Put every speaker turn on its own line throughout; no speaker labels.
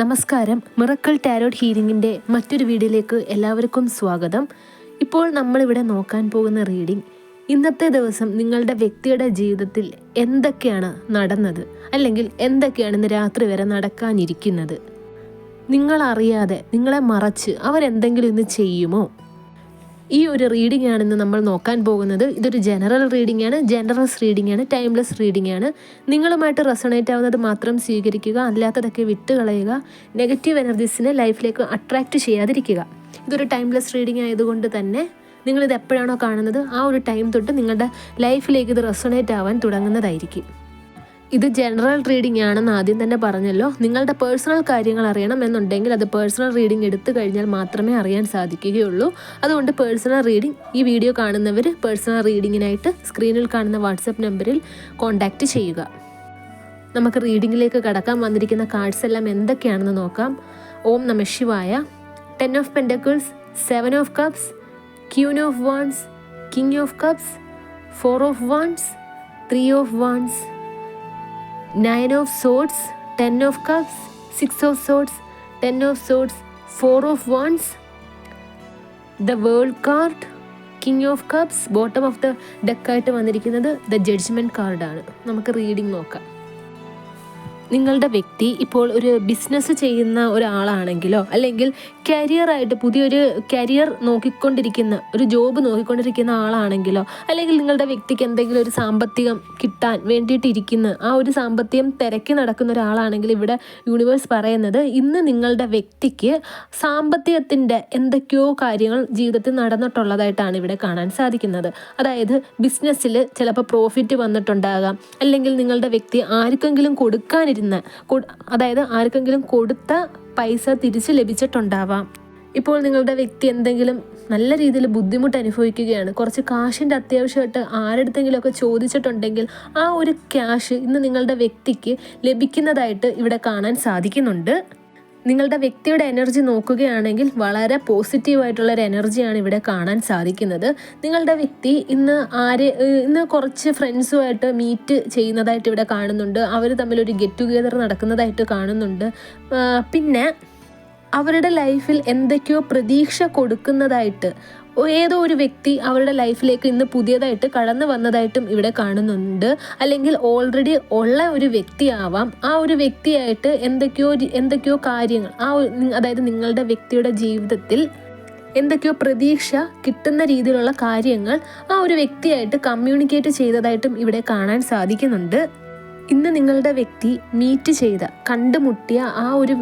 നമസ്കാരം miracle tarot ഹീലിംഗിൻ്റെ മറ്റൊരു വീഡിയോയിലേക്ക് എല്ലാവർക്കും സ്വാഗതം ഇപ്പോൾ നമ്മളിവിടെ നോക്കാൻ പോകുന്ന റീഡിംഗ് ഇന്നത്തെ ദിവസം നിങ്ങളുടെ വ്യക്തിയുടെ ജീവിതത്തിൽ എന്തൊക്കെയാണ് നടന്നത് അല്ലെങ്കിൽ എന്തൊക്കെയാണ് ഇന്ന് രാത്രി വരെ നടക്കാനിരിക്കുന്നത് നിങ്ങളറിയാതെ നിങ്ങളെ മറച്ച് അവരെന്തെങ്കിലും ഇന്ന് ചെയ്യുമോ ഈ ഒരു റീഡിംഗ് ആണ് ഇന്ന് നമ്മൾ നോക്കാൻ പോകുന്നത് ഇതൊരു ജനറൽ റീഡിംഗ് ആണ് ജനറൽസ് റീഡിംഗ് ആണ് ടൈംലെസ് റീഡിംഗ് ആണ് നിങ്ങളുമായിട്ട് റെസണേറ്റ് ആവുന്നത് മാത്രം സ്വീകരിക്കുക അല്ലാത്തതൊക്കെ വിട്ടുകളയുക നെഗറ്റീവ് എനർജീസിനെ ലൈഫിലേക്ക് അട്രാക്റ്റ് ചെയ്യാതിരിക്കുക ഇതൊരു ടൈംലെസ് റീഡിംഗ് ആയതുകൊണ്ട് തന്നെ നിങ്ങളിത് എപ്പോഴാണോ കാണുന്നത് ആ ഒരു ടൈം തൊട്ട് നിങ്ങളുടെ ലൈഫിലേക്ക് ഇത് റെസണേറ്റ് ആവാൻ തുടങ്ങുന്നതായിരിക്കും ഇത് ജനറൽ റീഡിംഗ് ആണെന്ന് ആദ്യം തന്നെ പറഞ്ഞല്ലോ നിങ്ങളുടെ പേഴ്സണൽ കാര്യങ്ങൾ അറിയണം എന്നുണ്ടെങ്കിൽ അത് പേഴ്സണൽ റീഡിംഗ് എടുത്തു കഴിഞ്ഞാൽ മാത്രമേ അറിയാൻ സാധിക്കുകയുള്ളൂ അതുകൊണ്ട് പേഴ്സണൽ റീഡിംഗ് ഈ വീഡിയോ കാണുന്നവർ പേഴ്സണൽ റീഡിങ്ങിനായിട്ട് സ്ക്രീനിൽ കാണുന്ന വാട്സപ്പ് നമ്പറിൽ കോൺടാക്റ്റ് ചെയ്യുക നമുക്ക് റീഡിങ്ങിലേക്ക് കടക്കാൻ വന്നിരിക്കുന്ന കാർഡ്സ് എല്ലാം എന്തൊക്കെയാണെന്ന് നോക്കാം ഓം നമ ശിവായ ten of pentacles seven of cups queen of wands king of cups four of wands three of wands nine of swords ten of cups six of swords ten of swords four of wands the world card king of cups bottom of the ഡെക്കായിട്ട് വന്നിരിക്കുന്നത് the judgement കാർഡാണ് നമുക്ക് reading നോക്കാം നിങ്ങളുടെ വ്യക്തി ഇപ്പോൾ ഒരു business ചെയ്യുന്ന ഒരാളാണെങ്കിലോ അല്ലെങ്കിൽ കരിയറായിട്ട് പുതിയൊരു കരിയർ നോക്കിക്കൊണ്ടിരിക്കുന്ന ഒരു ജോബ് നോക്കിക്കൊണ്ടിരിക്കുന്ന ആളാണെങ്കിലോ അല്ലെങ്കിൽ നിങ്ങളുടെ വ്യക്തിക്ക് എന്തെങ്കിലും ഒരു സാമ്പത്തികം കിട്ടാൻ വേണ്ടിയിട്ടിരിക്കുന്ന ആ ഒരു സാമ്പത്തികം തിരക്കി നടക്കുന്ന ഒരാളാണെങ്കിൽ ഇവിടെ യൂണിവേഴ്സ് പറയുന്നത് ഇന്ന് നിങ്ങളുടെ വ്യക്തിക്ക് സാമ്പത്തികത്തിൻ്റെ എന്തൊക്കെയോ കാര്യങ്ങൾ ജീവിതത്തിൽ നടന്നിട്ടുള്ളതായിട്ടാണ് ഇവിടെ കാണാൻ സാധിക്കുന്നത് അതായത് ബിസിനസ്സിൽ ചിലപ്പോൾ പ്രോഫിറ്റ് വന്നിട്ടുണ്ടാകാം അല്ലെങ്കിൽ നിങ്ങളുടെ വ്യക്തി ആർക്കെങ്കിലും കൊടുക്കാനിരുന്ന തരുന്ന അതായത് ആർക്കെങ്കിലും കൊടുത്ത പൈസ തിരിച്ച് ലഭിച്ചിട്ടുണ്ടാവാം ഇപ്പോൾ നിങ്ങളുടെ വ്യക്തി എന്തെങ്കിലും നല്ല രീതിയിൽ ബുദ്ധിമുട്ട് അനുഭവിക്കുകയാണ് കുറച്ച് കാശിൻ്റെ അത്യാവശ്യമായിട്ട് ആരെടുത്തെങ്കിലുമൊക്കെ ചോദിച്ചിട്ടുണ്ടെങ്കിൽ ആ ഒരു ക്യാഷ് ഇന്ന് നിങ്ങളുടെ വ്യക്തിക്ക് ലഭിക്കുന്നതായിട്ട് ഇവിടെ കാണാൻ സാധിക്കുന്നുണ്ട് നിങ്ങളുടെ വ്യക്തിയുടെ എനർജി നോക്കുകയാണെങ്കിൽ വളരെ പോസിറ്റീവായിട്ടുള്ള ഒരു എനർജിയാണ് ഇവിടെ കാണാൻ സാധിക്കുന്നത് നിങ്ങളുടെ വ്യക്തി ഇന്ന് ആരെ ഇന്ന് കുറച്ച് ഫ്രണ്ട്സുമായിട്ട് മീറ്റ് ചെയ്യുന്നതായിട്ട് ഇവിടെ കാണുന്നുണ്ട് അവർ തമ്മിൽ ഒരു ഗെറ്റ് ടുഗെദർ നടക്കുന്നതായിട്ട് കാണുന്നുണ്ട് പിന്നെ അവരുടെ ലൈഫിൽ എന്തൊക്കെയോ പ്രതീക്ഷ കൊടുക്കുന്നതായിട്ട് ഏതോ ഒരു വ്യക്തി അവരുടെ ലൈഫിലേക്ക് ഇന്ന് പുതിയതായിട്ട് കടന്നു വന്നതായിട്ടും ഇവിടെ കാണുന്നുണ്ട് അല്ലെങ്കിൽ ഓൾറെഡി ഉള്ള ഒരു വ്യക്തിയാവാം ആ ഒരു വ്യക്തിയായിട്ട് എന്തൊക്കെയോ എന്തൊക്കെയോ കാര്യങ്ങൾ ആ അതായത് നിങ്ങളുടെ വ്യക്തിയുടെ ജീവിതത്തിൽ എന്തൊക്കെയോ പ്രതീക്ഷ കിട്ടുന്ന രീതിയിലുള്ള കാര്യങ്ങൾ ആ ഒരു വ്യക്തിയായിട്ട് കമ്മ്യൂണിക്കേറ്റ് ചെയ്തതായിട്ടും ഇവിടെ കാണാൻ സാധിക്കുന്നുണ്ട് ഇന്ന് നിങ്ങളുടെ വ്യക്തി മീറ്റ് ചെയ്ത കണ്ടുമുട്ടിയ ആ ഒരു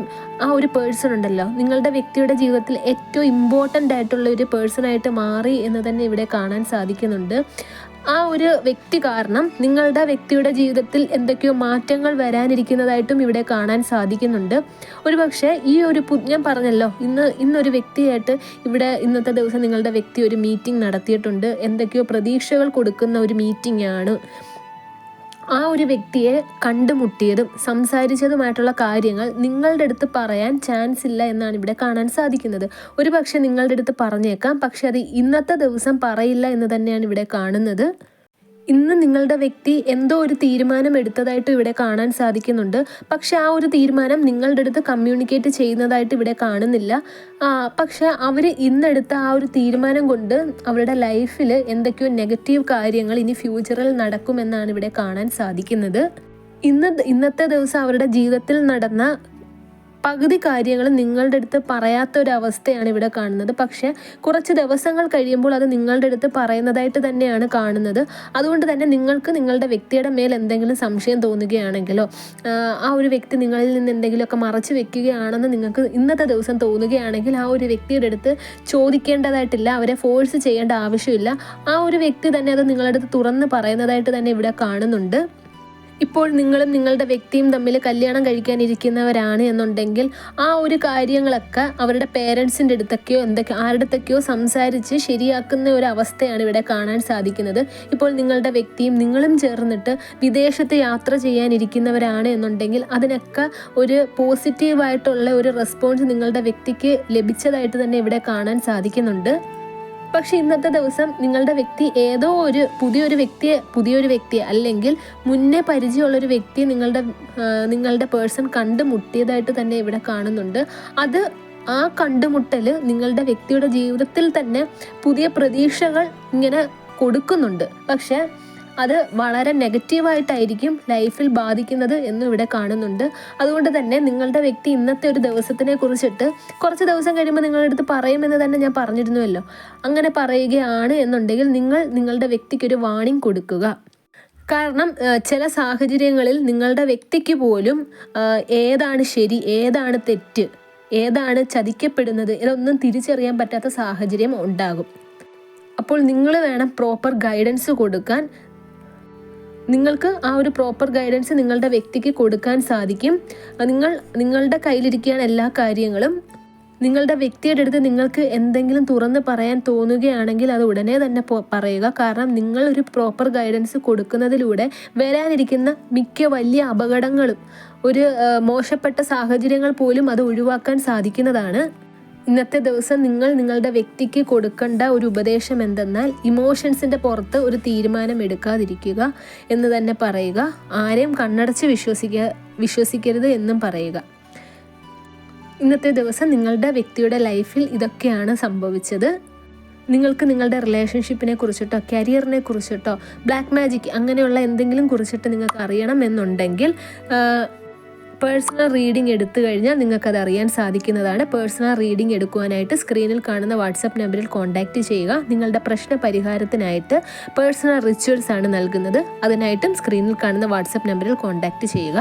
ആ ഒരു പേഴ്സൺ ഉണ്ടല്ലോ നിങ്ങളുടെ വ്യക്തിയുടെ ജീവിതത്തിൽ ഏറ്റവും ഇമ്പോർട്ടൻ്റ് ആയിട്ടുള്ള ഒരു പേഴ്സണായിട്ട് മാറി എന്ന് തന്നെ ഇവിടെ കാണാൻ സാധിക്കുന്നുണ്ട് ആ ഒരു വ്യക്തി കാരണം നിങ്ങളുടെ വ്യക്തിയുടെ ജീവിതത്തിൽ എന്തൊക്കെയോ മാറ്റങ്ങൾ വരാനിരിക്കുന്നതായിട്ടും ഇവിടെ കാണാൻ സാധിക്കുന്നുണ്ട് പക്ഷേ ഈ ഒരു ഞാൻ പറഞ്ഞല്ലോ ഇന്ന് ഇന്നൊരു വ്യക്തിയായിട്ട് ഇവിടെ ഇന്നത്തെ ദിവസം നിങ്ങളുടെ വ്യക്തി ഒരു മീറ്റിംഗ് നടത്തിയിട്ടുണ്ട് എന്തൊക്കെയോ പ്രതീക്ഷകൾ കൊടുക്കുന്ന ഒരു മീറ്റിംഗ് ആണ് ആ ഒരു വ്യക്തിയെ കണ്ടുമുട്ടിയതും സംസാരിച്ചതുമായിട്ടുള്ള കാര്യങ്ങൾ നിങ്ങളുടെ അടുത്ത് പറയാൻ ചാൻസ് ഇല്ല എന്നാണ് ഇവിടെ കാണാൻ സാധിക്കുന്നത് ഒരു പക്ഷേ നിങ്ങളുടെ അടുത്ത് പറഞ്ഞേക്കാം പക്ഷെ അത് ഇന്നത്തെ ദിവസം പറയില്ല എന്ന് തന്നെയാണ് ഇവിടെ കാണുന്നത് ഇന്ന് നിങ്ങളുടെ വ്യക്തി എന്തോ ഒരു തീരുമാനം എടുത്തതായിട്ട് ഇവിടെ കാണാൻ സാധിക്കുന്നുണ്ട് പക്ഷെ ആ ഒരു തീരുമാനം നിങ്ങളുടെ അടുത്ത് കമ്മ്യൂണിക്കേറ്റ് ചെയ്യുന്നതായിട്ട് ഇവിടെ കാണുന്നില്ല പക്ഷെ അവർ ഇന്നെടുത്ത ആ ഒരു തീരുമാനം കൊണ്ട് അവരുടെ ലൈഫിൽ എന്തൊക്കെയോ നെഗറ്റീവ് കാര്യങ്ങൾ ഇനി ഫ്യൂച്ചറിൽ നടക്കുമെന്നാണ് ഇവിടെ കാണാൻ സാധിക്കുന്നത് ഇന്ന് ഇന്നത്തെ ദിവസം അവരുടെ ജീവിതത്തിൽ നടന്ന പകുതി കാര്യങ്ങൾ നിങ്ങളുടെ അടുത്ത് പറയാത്ത ഒരു അവസ്ഥയാണ് ഇവിടെ കാണുന്നത് പക്ഷേ കുറച്ച് ദിവസങ്ങൾ കഴിയുമ്പോൾ അത് നിങ്ങളുടെ അടുത്ത് പറയുന്നതായിട്ട് തന്നെയാണ് കാണുന്നത് അതുകൊണ്ട് തന്നെ നിങ്ങൾക്ക് നിങ്ങളുടെ വ്യക്തിയുടെ മേൽ എന്തെങ്കിലും സംശയം തോന്നുകയാണെങ്കിലോ ആ ഒരു വ്യക്തി നിങ്ങളിൽ നിന്ന് എന്തെങ്കിലുമൊക്കെ മറച്ചു വെക്കുകയാണെന്ന് നിങ്ങൾക്ക് ഇന്നത്തെ ദിവസം തോന്നുകയാണെങ്കിൽ ആ ഒരു വ്യക്തിയുടെ അടുത്ത് ചോദിക്കേണ്ടതായിട്ടില്ല അവരെ ഫോഴ്സ് ചെയ്യേണ്ട ആവശ്യമില്ല ആ ഒരു വ്യക്തി തന്നെ അത് നിങ്ങളുടെ അടുത്ത് തുറന്ന് പറയുന്നതായിട്ട് തന്നെ ഇവിടെ കാണുന്നുണ്ട് ഇപ്പോൾ നിങ്ങളും നിങ്ങളുടെ വ്യക്തിയും തമ്മിൽ കല്യാണം കഴിക്കാനിരിക്കുന്നവരാണ് എന്നുണ്ടെങ്കിൽ ആ ഒരു കാര്യങ്ങളൊക്കെ അവരുടെ പേരൻസിൻ്റെ അടുത്തൊക്കെയോ എന്തൊക്കെ ആരുടെത്തൊക്കെയോ സംസാരിച്ച് ശരിയാക്കുന്ന ഒരു അവസ്ഥയാണ് ഇവിടെ കാണാൻ സാധിക്കുന്നത് ഇപ്പോൾ നിങ്ങളുടെ വ്യക്തിയും നിങ്ങളും ചേർന്നിട്ട് വിദേശത്ത് യാത്ര ചെയ്യാനിരിക്കുന്നവരാണ് എന്നുണ്ടെങ്കിൽ അതിനൊക്കെ ഒരു പോസിറ്റീവായിട്ടുള്ള ഒരു റെസ്പോൺസ് നിങ്ങളുടെ വ്യക്തിക്ക് ലഭിച്ചതായിട്ട് തന്നെ ഇവിടെ കാണാൻ സാധിക്കുന്നുണ്ട് പക്ഷെ ഇന്നത്തെ ദിവസം നിങ്ങളുടെ വ്യക്തി ഏതോ ഒരു പുതിയൊരു വ്യക്തിയെ പുതിയൊരു വ്യക്തിയെ അല്ലെങ്കിൽ മുന്നേ പരിചയമുള്ളൊരു വ്യക്തിയെ നിങ്ങളുടെ നിങ്ങളുടെ പേഴ്സൺ കണ്ടുമുട്ടിയതായിട്ട് തന്നെ ഇവിടെ കാണുന്നുണ്ട് അത് ആ കണ്ടുമുട്ടൽ നിങ്ങളുടെ വ്യക്തിയുടെ ജീവിതത്തിൽ തന്നെ പുതിയ പ്രതീക്ഷകൾ ഇങ്ങനെ കൊടുക്കുന്നുണ്ട് പക്ഷേ അത് വളരെ നെഗറ്റീവായിട്ടായിരിക്കും ലൈഫിൽ ബാധിക്കുന്നത് എന്നും ഇവിടെ കാണുന്നുണ്ട് അതുകൊണ്ട് തന്നെ നിങ്ങളുടെ വ്യക്തി ഇന്നത്തെ ഒരു ദിവസത്തിനെ കുറിച്ചിട്ട് കുറച്ച് ദിവസം കഴിയുമ്പോൾ നിങ്ങളുടെ അടുത്ത് പറയുമെന്ന് തന്നെ ഞാൻ പറഞ്ഞിരുന്നുവല്ലോ അങ്ങനെ പറയുകയാണ് എന്നുണ്ടെങ്കിൽ നിങ്ങൾ നിങ്ങളുടെ വ്യക്തിക്കൊരു വാണിംഗ് കൊടുക്കുക കാരണം ചില സാഹചര്യങ്ങളിൽ നിങ്ങളുടെ വ്യക്തിക്ക് പോലും ഏതാണ് ശരി ഏതാണ് തെറ്റ് ഏതാണ് ചതിക്കപ്പെടുന്നത് ഇതൊന്നും തിരിച്ചറിയാൻ പറ്റാത്ത സാഹചര്യം ഉണ്ടാകും അപ്പോൾ നിങ്ങൾ വേണം പ്രോപ്പർ ഗൈഡൻസ് കൊടുക്കാൻ നിങ്ങൾക്ക് ആ ഒരു പ്രോപ്പർ ഗൈഡൻസ് നിങ്ങളുടെ വ്യക്തിക്ക് കൊടുക്കാൻ സാധിക്കും നിങ്ങൾ നിങ്ങളുടെ കയ്യിലിരിക്കുകയാണ് എല്ലാ കാര്യങ്ങളും നിങ്ങളുടെ വ്യക്തിയുടെ അടുത്ത് നിങ്ങൾക്ക് എന്തെങ്കിലും തുറന്ന് പറയാൻ തോന്നുകയാണെങ്കിൽ അത് ഉടനെ തന്നെ പറയുക കാരണം നിങ്ങൾ ഒരു പ്രോപ്പർ ഗൈഡൻസ് കൊടുക്കുന്നതിലൂടെ വരാനിരിക്കുന്ന മിക്ക വലിയ അപകടങ്ങളും ഒരു മോശപ്പെട്ട സാഹചര്യങ്ങൾ പോലും അത് ഒഴിവാക്കാൻ സാധിക്കുന്നതാണ് ഇന്നത്തെ ദിവസം നിങ്ങൾ നിങ്ങളുടെ വ്യക്തിക്ക് കൊടുക്കേണ്ട ഒരു ഉപദേശം എന്തെന്നാൽ ഇമോഷൻസിൻ്റെ പുറത്ത് ഒരു തീരുമാനം എടുക്കാതിരിക്കുക എന്ന് തന്നെ പറയുക ആരെയും കണ്ണടച്ച് വിശ്വസിക്കുക വിശ്വസിക്കരുത് എന്നും പറയുക ഇന്നത്തെ ദിവസം നിങ്ങളുടെ വ്യക്തിയുടെ ലൈഫിൽ ഇതൊക്കെയാണ് സംഭവിച്ചത് നിങ്ങൾക്ക് നിങ്ങളുടെ റിലേഷൻഷിപ്പിനെ കുറിച്ചിട്ടോ കരിയറിനെ കുറിച്ചിട്ടോ ബ്ലാക്ക് മാജിക് അങ്ങനെയുള്ള എന്തെങ്കിലും കുറിച്ചിട്ട് നിങ്ങൾക്ക് അറിയണം എന്നുണ്ടെങ്കിൽ പേഴ്സണൽ റീഡിംഗ് എടുത്തു കഴിഞ്ഞാൽ നിങ്ങൾക്കത് അറിയാൻ സാധിക്കുന്നതാണ് പേഴ്സണൽ റീഡിംഗ് എടുക്കുവാനായിട്ട് സ്ക്രീനിൽ കാണുന്ന വാട്സപ്പ് നമ്പറിൽ കോൺടാക്റ്റ് ചെയ്യുക നിങ്ങളുടെ പ്രശ്ന പരിഹാരത്തിനായിട്ട് പേഴ്സണൽ റിച്വൽസ് ആണ് നൽകുന്നത് അതിനായിട്ടും സ്ക്രീനിൽ കാണുന്ന വാട്സപ്പ് നമ്പറിൽ കോൺടാക്റ്റ് ചെയ്യുക